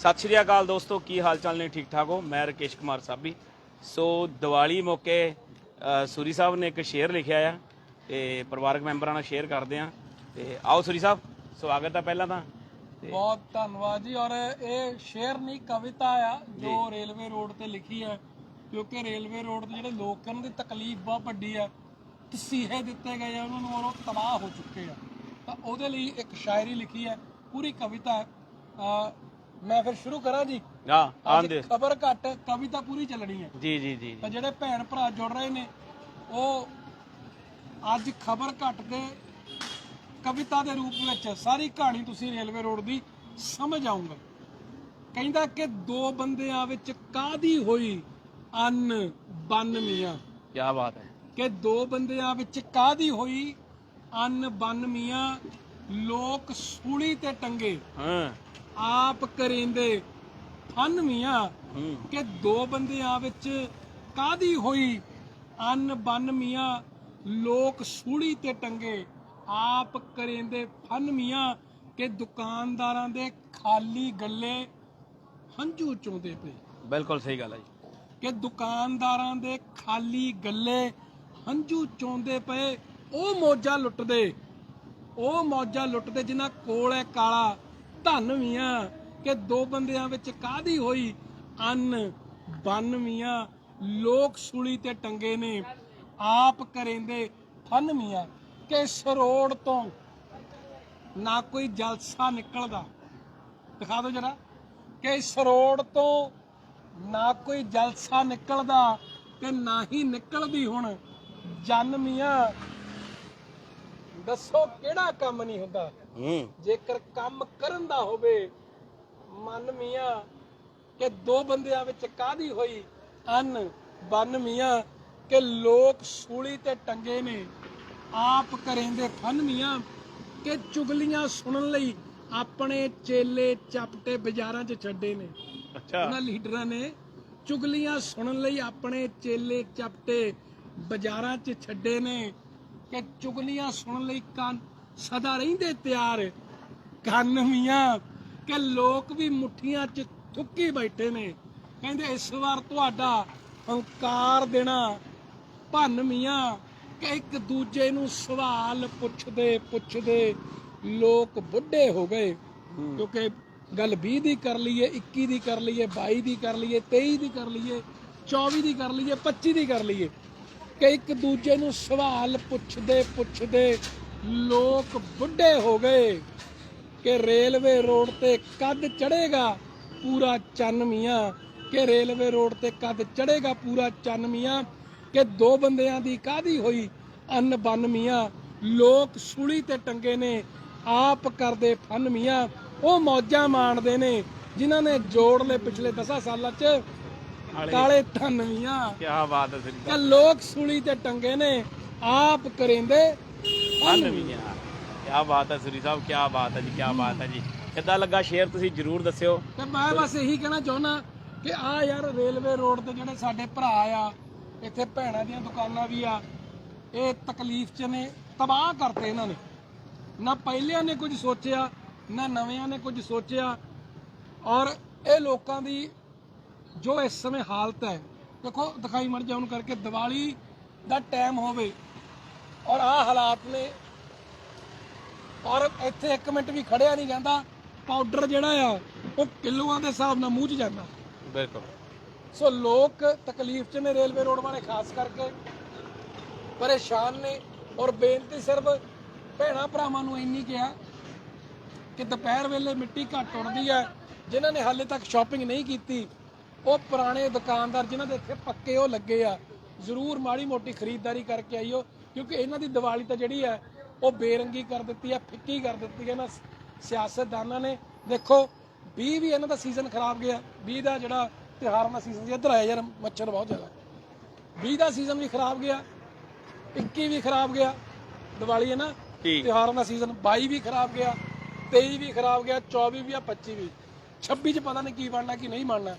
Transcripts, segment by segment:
ਸਤਿ ਸ਼੍ਰੀ ਅਕਾਲ ਦੋਸਤੋ ਕੀ ਹਾਲ ਚਾਲ ਨੇ? ਠੀਕ ਠਾਕ ਹੋ? ਮੈਂ ਰਕੇਸ਼ ਕੁਮਾਰ ਸਾਬੀ। ਸੋ ਦੀਵਾਲੀ ਮੌਕੇ ਸੂਰੀ ਸਾਹਿਬ ਨੇ ਇੱਕ ਸ਼ੇਅਰ ਲਿਖਿਆ ਆ ਤੇ ਪਰਿਵਾਰਕ ਮੈਂਬਰਾਂ ਨਾਲ ਸ਼ੇਅਰ ਕਰਦੇ ਆ। ਤੇ ਆਓ ਸੂਰੀ ਸਾਹਿਬ ਸਵਾਗਤ ਹੈ ਪਹਿਲਾਂ ਤਾਂ। ਬਹੁਤ ਧੰਨਵਾਦ ਜੀ। ਔਰ ਇਹ ਸ਼ੇਰ ਨਹੀਂ ਕਵਿਤਾ ਆ ਜੋ ਰੇਲਵੇ ਰੋਡ ਤੇ ਲਿਖੀ ਹੈ ਕਿਉਂਕਿ ਰੇਲਵੇ ਰੋਡ ਤੇ ਜਿਹੜੇ ਲੋਕਾਂ ਦੀ ਤਕਲੀਫ ਬਹੁਤ ਵੱਡੀ ਆ। ਤਸੀਹੇ ਦਿੱਤੇ ਗਏ ਆ ਉਹਨਾਂ ਨੂੰ ਔਰ ਉਹ ਤਬਾਹ ਹੋ ਚੁੱਕੇ ਆ। ਤਾਂ ਉਹਦੇ ਲਈ ਇੱਕ ਸ਼ਾਇਰੀ ਲਿਖੀ ਹੈ ਪੂਰੀ ਕਵਿਤਾ। ਮੈਂ ਫਿਰ ਸ਼ੁਰੂ ਕਰਾਂ ਜੀ। ਆ ਆਂਦੇ ਖਬਰ ਘੱਟ ਕਵਿਤਾ ਪੂਰੀ ਚੱਲਣੀ ਹੈ। ਜੀ ਜੀ ਜੀ ਤਾਂ ਜਿਹੜੇ ਭੈਣ ਭਰਾ ਜੁੜ ਰਹੇ ਨੇ ਉਹ ਅੱਜ ਖਬਰ ਘੱਟ ਕੇ ਕਵਿਤਾ ਦੇ ਰੂਪ ਵਿੱਚ ਸਾਰੀ ਕਹਾਣੀ ਤੁਸੀਂ ਰੇਲਵੇ ਰੋਡ ਦੀ ਸਮਝ ਆਉਂਗੇ। ਕਹਿੰਦਾ ਕਿ ਦੋ ਬੰਦਿਆਂ ਵਿੱਚ ਕਾਦੀ ਹੋਈ ਅਨ ਬਨ ਮੀਆਂ ਕੀ ਬਾਤ ਹੈ। ਕਿ ਦੋ ਬੰਦਿਆਂ ਵਿੱਚ ਕਾਦੀ ਹੋਈ ਅਨ ਬਨ ਮੀਆਂ ਲੋਕ ਸੂਲੀ ਤੇ ਟੰਗੇ? ਹਾਂ। ਆਪ ਕਰਿੰਦੇ। ਫਨ ਮੀਆਂ ਕਿ ਦੋ ਬੰਦਿਆਂ ਵਿੱਚ ਕਾਦੀ ਹੋਈ? ਅਨ ਬਨ ਮੀਆਂ ਲੋਕ ਸੂੜੀ ਤੇ ਟੰਗੇ। ਆਪ ਕਰੇਂਦੇ ਫਨ ਮੀਆਂ ਕਿ ਦੁਕਾਨਦਾਰਾਂ ਦੇ ਖਾਲੀ ਗੱਲੇ ਹੰਝੂ ਚੋਂਦੇ ਪਏ। ਬਿਲਕੁਲ ਸਹੀ ਗੱਲ ਹੈ ਜੀ। ਕਿ ਦੁਕਾਨਦਾਰਾਂ ਦੇ ਖਾਲੀ ਗੱਲੇ ਹੰਝੂ ਚੋਂਦੇ ਪਏ। ਉਹ ਮੌਜਾਂ ਲੁੱਟਦੇ। ਉਹ ਮੌਜਾਂ ਲੁੱਟਦੇ ਜਿਨ੍ਹਾਂ ਕੋਲ ਹੈ ਕਾਲਾ। ਧਨ ਮੀਆਂ ਕਿ ਦੋ ਬੰਦਿਆਂ ਵਿੱਚ ਕਾਦੀ ਹੋਈ? ਅੰਨ ਬੰਨ ਮੀਆਂ ਲੋਕ ਸੂਲੀ ਤੇ ਟੰਗੇ ਨੇ। ਆਪ ਕਰੇਂਦੇ ਫਨ ਮੀਆਂ ਕਿ ਸਰੋੜ ਤੋਂ ਨਾ ਕੋਈ ਜਲਸਾ ਨਿਕਲਦਾ। ਦਿਖਾ ਦਿਓ ਜਰਾ। ਕਿ ਸਰੋੜ ਤੋਂ ਨਾ ਕੋਈ ਜਲਸਾ ਨਿਕਲਦਾ ਤੇ ਨਾ ਹੀ ਨਿਕਲਦੀ ਹੁਣ। ਜਨ ਮੀਆਂ ਦੱਸੋ ਕਿਹੜਾ ਕੰਮ ਨਹੀਂ ਹੁੰਦਾ? ਜੇਕਰ ਕੰਮ ਕਰਨ ਦਾ ਹੋਵੇ ਮਨ ਮੀਆਂ ਕਿ ਦੋ ਬੰਦਿਆਂ ਵਿੱਚ ਕਾਦੀ ਹੋਈ? ਅਨ ਬਨ ਮੀਆਂ ਕਿ ਲੋਕ ਸੂਲੀ ਤੇ ਟੰਗੇ ਨੇ। ਆਪ ਕਰੇਂਦੇ ਫਨ ਮੀਆਂ ਕਿ ਚੁਗਲੀਆਂ ਸੁਣਨ ਲਈ ਆਪਣੇ ਚੇਲੇ ਚਪਟੇ ਬਾਜ਼ਾਰਾਂ 'ਚ ਛੱਡੇ ਨੇ। ਅੱਛਾ। ਉਹਨਾਂ ਲੀਡਰਾਂ ਨੇ ਚੁਗਲੀਆਂ ਸੁਣਨ ਲਈ ਆਪਣੇ ਚੇਲੇ ਚਪਟੇ ਬਾਜ਼ਾਰਾਂ 'ਚ ਛੱਡੇ ਨੇ ਕਿ ਚੁਗਲੀਆਂ ਸੁਣਨ ਲਈ ਕੰਨ ਸਦਾ ਰਹਿੰਦੇ ਤਿਆਰ। ਕੰਨ ਮੀਆਂ ਕਿ ਲੋਕ ਵੀ ਮੁੱਠੀਆਂ 'ਚ ਥੁੱਕੀ ਬੈਠੇ ਨੇ। ਕਹਿੰਦੇ ਇਸ ਵਾਰ ਤੁਹਾਡਾ ਹੰਕਾਰ ਦੇਣਾ ਭੰਨ ਮੀਆਂ ਕਿ ਇੱਕ ਦੂਜੇ ਨੂੰ ਸਵਾਲ ਪੁੱਛਦੇ ਪੁੱਛਦੇ ਲੋਕ ਬੁੱਢੇ ਹੋ ਗਏ। ਕਿਉਂਕਿ ਗੱਲ 20 ਦੀ ਕਰ ਲਈਏ 21 ਦੀ ਕਰ ਲਈਏ 22 ਦੀ ਕਰ ਲਈਏ 23 ਦੀ ਕਰ ਲਈਏ 24 ਦੀ ਕਰ ਲਈਏ 25 ਦੀ ਕਰ ਲਈਏ। ਕਿ ਇੱਕ ਦੂਜੇ ਨੂੰ ਸਵਾਲ ਪੁੱਛਦੇ ਪੁੱਛਦੇ ਲੋਕ ਬੁੱਢੇ ਹੋ ਗਏ ਕਿ ਰੇਲਵੇ ਰੋਡ ਤੇ ਕਦ ਚੜੇਗਾ ਪੂਰਾ ਚੰਨ ਮੀਆਂ ਕਿ ਰੇਲਵੇ ਰੋਡ ਤੇ ਕਦ ਚੜੇਗਾ ਪੂਰਾ ਚੰਨ ਮੀਆਂ ਕਿ ਦੋ ਬੰਦਿਆਂ ਦੀ ਕਾਦੀ ਹੋਈ ਅੰਨ ਬੰਨ ਮੀਆਂ। ਲੋਕ ਸੂਲੀ ਤੇ ਟੰਗੇ ਨੇ ਆਪ ਕਰਦੇ ਫਨ ਮੀਆਂ। ਉਹ ਮੌਜਾਂ ਮਾਣਦੇ ਨੇ ਜਿਨ੍ਹਾਂ ਨੇ ਜੋੜ ਲਏ ਪਿਛਲੇ 10 ਸਾਲਾਂ 'ਚ ਕਾਲੇ ਧਨ ਮੀਆਂ। ਕੀ ਬਾਤ ਹੈ ਸੂਰੀ ਲੋਕ ਸੂਲੀ ਤੇ ਟੰਗੇ ਨੇ ਆਪ ਕਰੇਂਦੇ ਕੀ ਬਾਤ ਹੈ ਸੂਰੀ ਸਾਹਿਬ ਕੀ ਬਾਤ ਹੈ ਜੀ ਕੀ ਬਾਤ ਹੈ ਜੀ। ਕਿੱਦਾਂ ਲੱਗਾ ਸ਼ੇਅਰ ਤੁਸੀਂ ਜਰੂਰ ਦੱਸਿਓ। ਤੇ ਮੈਂ ਬਸ ਇਹੀ ਕਹਿਣਾ ਚਾਹੁੰਦਾ ਕਿ ਆ ਯਾਰ ਰੇਲਵੇ ਰੋਡ ਤੇ ਜਿਹੜੇ ਸਾਡੇ ਭਰਾ ਆ ਇੱਥੇ ਭੈਣਾਂ ਦੀਆਂ ਦੁਕਾਨਾਂ ਵੀ ਆ ਇਹ ਤਕਲੀਫ 'ਚ ਨੇ ਤਬਾਹ ਕਰਤੇ ਇਹਨਾਂ ਨੇ। ਨਾ ਪਹਿਲਿਆਂ ਨੇ ਕੁਝ ਸੋਚਿਆ ਨਾ ਨਵਿਆਂ ਨੇ ਕੁਝ ਸੋਚਿਆ। ਔਰ ਇਹ ਲੋਕਾਂ ਦੀ ਜੋ ਇਸ ਸਮੇਂ ਹਾਲਤ ਹੈ ਦੇਖੋ ਦਿਖਾਈ ਮੜ ਜਾ ਉਹਨੂੰ ਕਰਕੇ ਦੀਵਾਲੀ ਦਾ ਟਾਈਮ ਹੋਵੇ ਔਰ ਆ ਹਾਲਾਤ ਨੇ। ਔਰ ਇੱਥੇ ਇੱਕ ਮਿੰਟ ਵੀ ਖੜਿਆ ਨਹੀਂ ਜਾਂਦਾ। ਪਾਊਡਰ ਜਿਹੜਾ ਆ ਉਹ ਕਿਲੋਆਂ ਦੇ ਹਿਸਾਬ ਨਾਲ ਮੂੰਹ 'ਚ ਜਾਂਦਾ। ਬਿਲਕੁਲ। ਸੋ ਲੋਕ ਤਕਲੀਫ 'ਚ ਨੇ ਰੇਲਵੇ ਰੋਡ ਵਾਲੇ ਖਾਸ ਕਰਕੇ। ਪਰੇਸ਼ਾਨ ਨੇ। ਔਰ ਬੇਨਤੀ ਸਿਰਫ ਭੈਣਾ ਭਰਾਵਾਂ ਨੂੰ ਇੰਨੀ ਕਿਹਾ ਕਿ ਦੁਪਹਿਰ ਵੇਲੇ ਮਿੱਟੀ ਘੱਟ ਉੱਡਦੀ ਹੈ ਜਿਨ੍ਹਾਂ ਨੇ ਹਾਲੇ ਤੱਕ ਸ਼ਾਪਿੰਗ ਨਹੀਂ ਕੀਤੀ ਉਹ ਪੁਰਾਣੇ ਦੁਕਾਨਦਾਰ ਜਿਨ੍ਹਾਂ ਦੇ ਇੱਥੇ ਪੱਕੇ ਉਹ ਲੱਗੇ ਆ ਜ਼ਰੂਰ ਮਾੜੀ ਮੋਟੀ ਖਰੀਦਦਾਰੀ ਕਰਕੇ ਆਈਓ। ਕਿਉਂਕਿ ਇਹਨਾਂ ਦੀ ਦੀਵਾਲੀ ਤਾਂ ਜਿਹੜੀ ਹੈ ਉਹ ਬੇਰੰਗੀ ਕਰ ਦਿੱਤੀ ਹੈ ਫਿੱਕੀ ਕਰ ਦਿੱਤੀ ਹੈ ਨਾ ਸਿਆਸਤਦਾਨਾਂ ਨੇ। ਦੇਖੋ 20 ਵੀ ਇਹਨਾਂ ਦਾ ਸੀਜ਼ਨ ਖਰਾਬ ਗਿਆ 20 ਦਾ ਜਿਹੜਾ ਤਿਉਹਾਰਾਂ ਦਾ ਸੀਜ਼ਨ ਸੀ ਇੱਧਰ ਆਇਆ ਯਾਰ ਮੱਛਰ ਬਹੁਤ ਜ਼ਿਆਦਾ। 20 ਦਾ ਸੀਜ਼ਨ ਵੀ ਖਰਾਬ ਗਿਆ 21 ਵੀ ਖਰਾਬ ਗਿਆ ਦੀਵਾਲੀ ਹੈ ਨਾ ਠੀਕ। ਤਿਉਹਾਰਾਂ ਦਾ ਸੀਜ਼ਨ 22 ਵੀ ਖਰਾਬ ਗਿਆ 23 ਵੀ ਖਰਾਬ ਗਿਆ 24 ਵੀ ਆ 25 ਵੀ। 26 ਚ ਪਤਾ ਨਹੀਂ ਕੀ ਬਣਨਾ ਕੀ ਨਹੀਂ ਬਣਨਾ।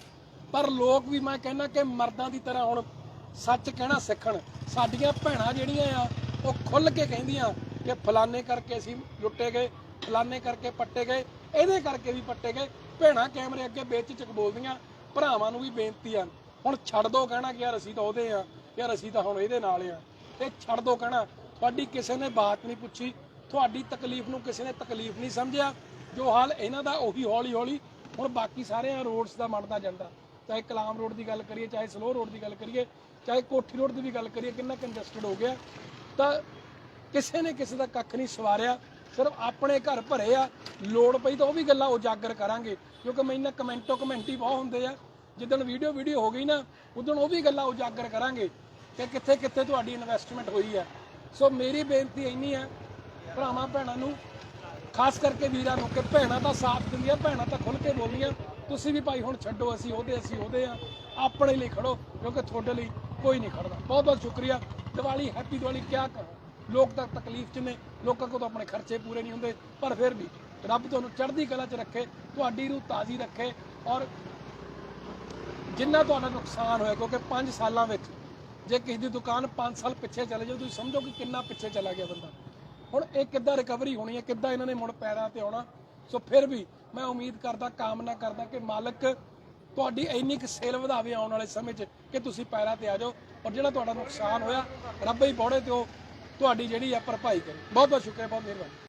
ਪਰ ਲੋਕ ਵੀ ਮੈਂ ਕਹਿੰਦਾ ਕਿ ਮਰਦਾਂ ਦੀ ਤਰ੍ਹਾਂ ਹੁਣ ਸੱਚ ਕਹਿਣਾ ਸਿੱਖਣ। ਸਾਡੀਆਂ ਭੈਣਾਂ ਜਿਹੜੀਆਂ ਆ, ਉਹ ਖੁੱਲ ਕੇ ਕਹਿੰਦੀਆਂ ਕਿ ਫਲਾਣੇ ਕਰਕੇ ਅਸੀਂ ਲੁੱਟੇ ਗਏ, ਫਲਾਣੇ ਕਰਕੇ ਪੱਟੇ ਗਏ, ਇਹਦੇ ਕਰਕੇ ਵੀ ਪੱਟੇ ਗਏ। ਭੈਣਾਂ ਕੈਮਰੇ ਅੱਗੇ ਬੇਚਿਚਕ ਬੋਲਦੀਆਂ, ਭਰਾਵਾਂ ਨੂੰ ਵੀ ਬੇਨਤੀ ਆ। ਹੁਣ ਛੱਡ ਦੋ ਕਹਿਣਾ ਕਿ ਯਾਰ ਅਸੀਂ ਤਾਂ ਉਹਦੇ ਆ, ਯਾਰ ਅਸੀਂ ਤਾਂ ਹੁਣ ਇਹਦੇ ਨਾਲ ਆ। ਇਹ ਛੱਡ ਦੋ ਕਹਿਣਾ, ਤੁਹਾਡੀ ਕਿਸੇ ਨੇ ਬਾਤ ਨਹੀਂ ਪੁੱਛੀ, ਤੁਹਾਡੀ ਤਕਲੀਫ ਨੂੰ ਕਿਸੇ ਨੇ ਤਕਲੀਫ ਨਹੀਂ ਸਮਝਿਆ। ਜੋ ਹਾਲ ਇਹਨਾਂ ਦਾ, ਉਹੀ ਹੌਲੀ ਹੌਲੀ ਹੁਣ ਬਾਕੀ ਸਾਰਿਆਂ ਰੋਡਸ ਦਾ ਬਣਦਾ ਜਾਂਦਾ। ਚਾਹੇ ਕਲਾਮ ਰੋਡ ਦੀ ਗੱਲ ਕਰੀਏ, ਚਾਹੇ ਸਲੋ ਰੋਡ ਦੀ ਗੱਲ ਕਰੀਏ, ਚਾਹੇ ਕੋਠੀ ਰੋਡ ਦੀ ਵੀ ਗੱਲ ਕਰੀਏ, ਕਿੰਨਾ ਕੰਜਸਟਡ ਹੋ ਗਿਆ। ਤਾਂ ਕਿਸੇ ਨੇ ਕਿਸੇ ਦਾ ਕੱਖ ਨਹੀਂ ਸਵਾਰਿਆ, ਸਿਰਫ ਆਪਣੇ ਘਰ ਭਰੇ ਆ, ਲੋੜ ਪਈ ਤਾਂ ਉਹ ਵੀ ਗੱਲਾਂ ਉਜਾਗਰ ਕਰਾਂਗੇ, ਕਿਉਂਕਿ ਮੈਨਾਂ ਕਮੈਂਟੋ ਕਮੈਂਟੀ ਬਹੁਤ ਹੁੰਦੇ ਆ, ਜਿੱਦਣ ਵੀਡੀਓ ਵੀਡੀਓ ਹੋ ਗਈ ਨਾ, ਉਦੋਂ ਉਹ ਵੀ ਗੱਲਾਂ ਉਜਾਗਰ ਕਰਾਂਗੇ ਕਿ ਕਿੱਥੇ ਕਿੱਥੇ ਤੁਹਾਡੀ ਇਨਵੈਸਟਮੈਂਟ ਹੋਈ ਆ। ਸੋ ਮੇਰੀ ਬੇਨਤੀ ਇੰਨੀ ਹੈ ਭਰਾਵਾਂ, ਭੈਣਾਂ ਨੂੰ, ਖਾਸ ਕਰਕੇ ਵੀਰਾਂ ਨੂੰ, ਕਿ ਭੈਣਾਂ ਦਾ ਸਾਥ ਦਿੰਦੀਆਂ, ਭੈਣਾਂ ਤਾਂ ਖੁੱਲ ਕੇ ਬੋਲੀਆਂ ਤੁਸੀਂ ਵੀ ਭਾਈ ਹੁਣ ਛੱਡੋ, ਅਸੀਂ ਉਹਦੇ ਅਸੀਂ ਉਹਦੇ ਆ। ਆਪਣੇ ਲਈ ਖੜੋ, ਕਿਉਂਕਿ ਤੁਹਾਡੇ ਲਈ ਕੋਈ ਨਹੀਂ ਖੜਦਾ। ਬਹੁਤ ਬਹੁਤ ਸ਼ੁਕਰੀਆ। ਦੀਵਾਲੀ ਹੈਪੀ ਦੀਵਾਲੀ, ਕਿਆ ਕਹਾਂ ਲੋਕ ਤਾਂ ਤਕਲੀਫ 'ਚ ਨੇ, ਲੋਕਾਂ ਕੋਲ ਤਾਂ ਆਪਣੇ ਖਰਚੇ ਪੂਰੇ ਨਹੀਂ ਹੁੰਦੇ, ਪਰ ਫਿਰ ਵੀ ਰੱਬ ਤੁਹਾਨੂੰ ਚੜ੍ਹਦੀ ਕਲਾ 'ਚ ਰੱਖੇ, ਤੁਹਾਡੀ ਰੂਹ ਤਾਜ਼ੀ ਰੱਖੇ ਔਰ ਜਿੰਨਾ ਤੁਹਾਡਾ ਨੁਕਸਾਨ ਹੋਇਆ, ਕਿਉਂਕਿ 5 ਸਾਲਾਂ ਵਿੱਚ ਜੇ ਕਿਸੇ ਦੀ ਦੁਕਾਨ 5 ਸਾਲ ਪਿੱਛੇ ਚਲੇ ਜਾਓ, ਤੁਸੀਂ ਸਮਝੋ ਕਿ ਕਿੰਨਾ ਪਿੱਛੇ ਚਲਾ ਗਿਆ ਬੰਦਾ। ਹੁਣ ਇਹ ਕਿੱਦਾਂ ਰਿਕਵਰੀ ਹੋਣੀ ਹੈ, ਕਿੱਦਾਂ ਇਹਨਾਂ ਨੇ ਮੁੜ ਪੈਰਾਂ ਤੇ ਆਉਣਾ, ਸੋ ਫਿਰ ਵੀ ਮੈਂ ਉਮੀਦ ਕਰਦਾ, ਕਾਮਨਾ ਕਰਦਾ ਕਿ ਮਾਲਕ ਤੁਹਾਡੀ ਇੰਨੀ ਕੁ ਸੇਲ ਵਧਾਵੇ ਆਉਣ ਵਾਲੇ ਸਮੇਂ 'ਚ ਕਿ ਤੁਸੀਂ ਪੈਰਾਂ ਤੇ ਆ ਜਾਓ ਔਰ ਜਿਹੜਾ ਤੁਹਾਡਾ ਨੁਕਸਾਨ ਹੋਇਆ, ਰੱਬ ਹੀ ਬੋੜੇ ਤੇ ਉਹ ਤੁਹਾਡੀ ਜਿਹੜੀ ਆ ਭਰਪਾਈ ਕਰੇ। ਬਹੁਤ ਬਹੁਤ ਸ਼ੁਕਰੀਆ, ਬਹੁਤ ਮਿਹਰਬਾਨੀ।